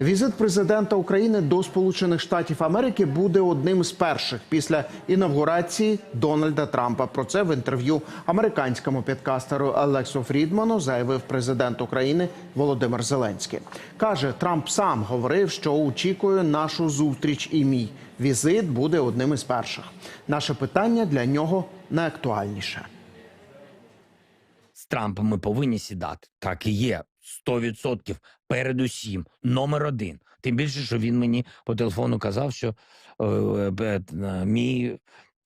Візит президента України до Сполучених Штатів Америки буде одним з перших після інавгурації Дональда Трампа. Про це в інтерв'ю американському підкастеру Алексу Фрідману заявив президент України Володимир Зеленський. каже, Трамп сам говорив, що очікує нашу зустріч, і мій візит буде одним із перших. Наше питання для нього найактуальніше. з Трампом ми повинні сідати. Так і є. 100% передусім, номер один. Тим більше, що він мені по телефону казав, що е, е, е, мій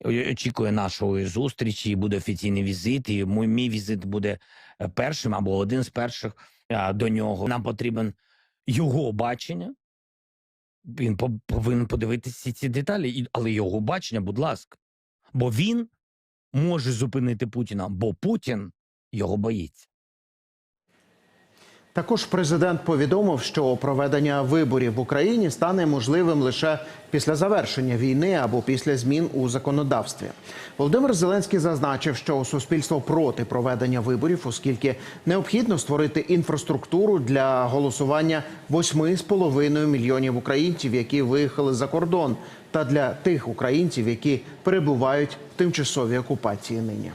е, очікує нашої зустрічі, буде офіційний візит, і мій, мій візит буде е, першим або один з перших е, до нього. Нам потрібен його бачення. Він по- повинен подивитися ці деталі, але його бачення, будь ласка. Бо він може зупинити Путіна, бо Путін його боїться. Також президент повідомив, що проведення виборів в Україні стане можливим лише після завершення війни або після змін у законодавстві. Володимир Зеленський зазначив, що суспільство проти проведення виборів, оскільки необхідно створити інфраструктуру для голосування 8,5 мільйонів українців, які виїхали за кордон, та для тих українців, які перебувають в тимчасовій окупації нині.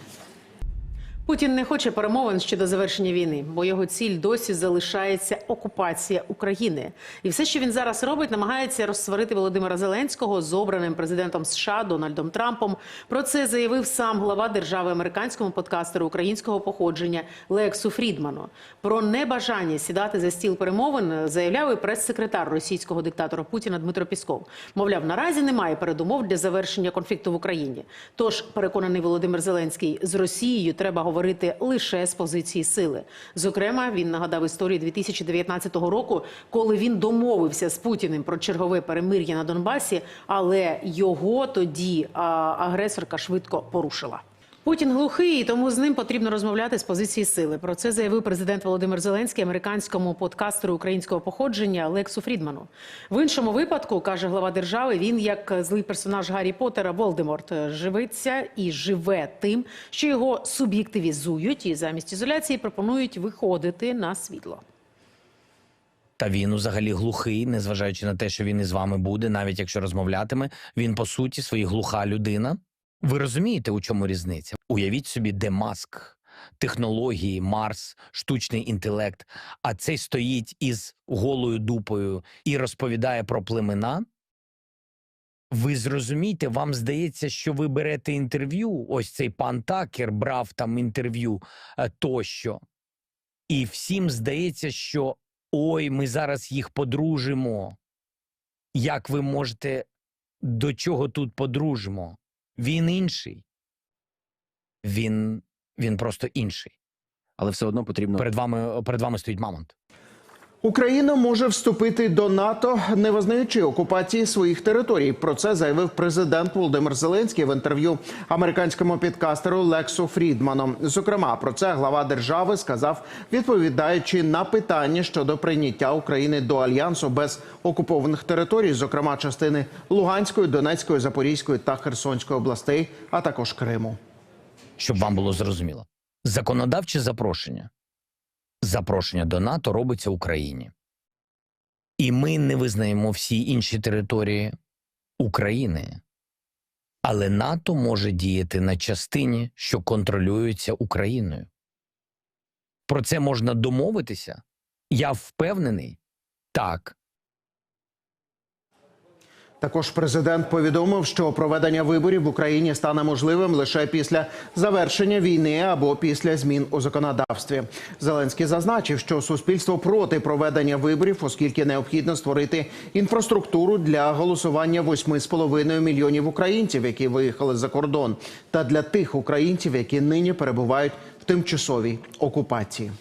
Путін не хоче перемовин щодо завершення війни, бо його ціль досі залишається окупація України. І все, що він зараз робить, намагається розсварити Володимира Зеленського з обраним президентом США Дональдом Трампом. Про це заявив сам глава держави американському подкастеру українського походження Лексу Фрідману. Про небажання сідати за стіл перемовин заявляв і прес-секретар російського диктатора Путіна Дмитро Пісков. Мовляв, наразі немає передумов для завершення конфлікту в Україні. Тож, переконаний Володимир Зеленський, з Росією треба говорити лише з позиції сили. Зокрема, він нагадав історію 2019 року, коли він домовився з Путіним про чергове перемир'я на Донбасі, але його тоді агресорка швидко порушила. Путін глухий, і тому з ним потрібно розмовляти з позиції сили. Про це заявив президент Володимир Зеленський американському подкастеру українського походження Лексу Фрідману. В іншому випадку каже глава держави. Він як злий персонаж Гаррі Поттера Волдеморт живиться і живе тим, що його суб'єктивізують, і замість ізоляції пропонують виходити на світло. Та він взагалі глухий, незважаючи на те, що він із вами буде, навіть якщо розмовлятиме, він по суті своїй глуха людина. Ви розумієте, у чому різниця? Уявіть собі, де маск, технології, Марс, штучний інтелект, а цей стоїть із голою дупою і розповідає про племена. Ви зрозумієте, вам здається, що ви берете інтерв'ю. Ось цей пан Такер брав там інтерв'ю е, тощо. І всім здається, що ой, ми зараз їх подружимо. Як ви можете до чого тут подружимо? Він інший. Він, він просто інший. але все одно потрібно Перед вами, перед вами стоїть мамонт. Україна може вступити до НАТО, не визнаючи окупації своїх територій. Про це заявив президент Володимир Зеленський в інтерв'ю американському підкастеру Лексу Фрідману. Зокрема, про це глава держави сказав, відповідаючи на питання щодо прийняття України до альянсу без окупованих територій, зокрема частини Луганської, Донецької, Запорізької та Херсонської областей, а також Криму. щоб вам було зрозуміло. Законодавче запрошення. Запрошення до НАТО робиться Україні. І ми не визнаємо всі інші території України. Але НАТО може діяти на частині, що контролюється Україною. Про це можна домовитися? Я впевнений, так. Також президент повідомив, що проведення виборів в Україні стане можливим лише після завершення війни або після змін у законодавстві. Зеленський зазначив, що суспільство проти проведення виборів, оскільки необхідно створити інфраструктуру для голосування 8,5 мільйонів українців, які виїхали за кордон, та для тих українців, які нині перебувають в тимчасовій окупації.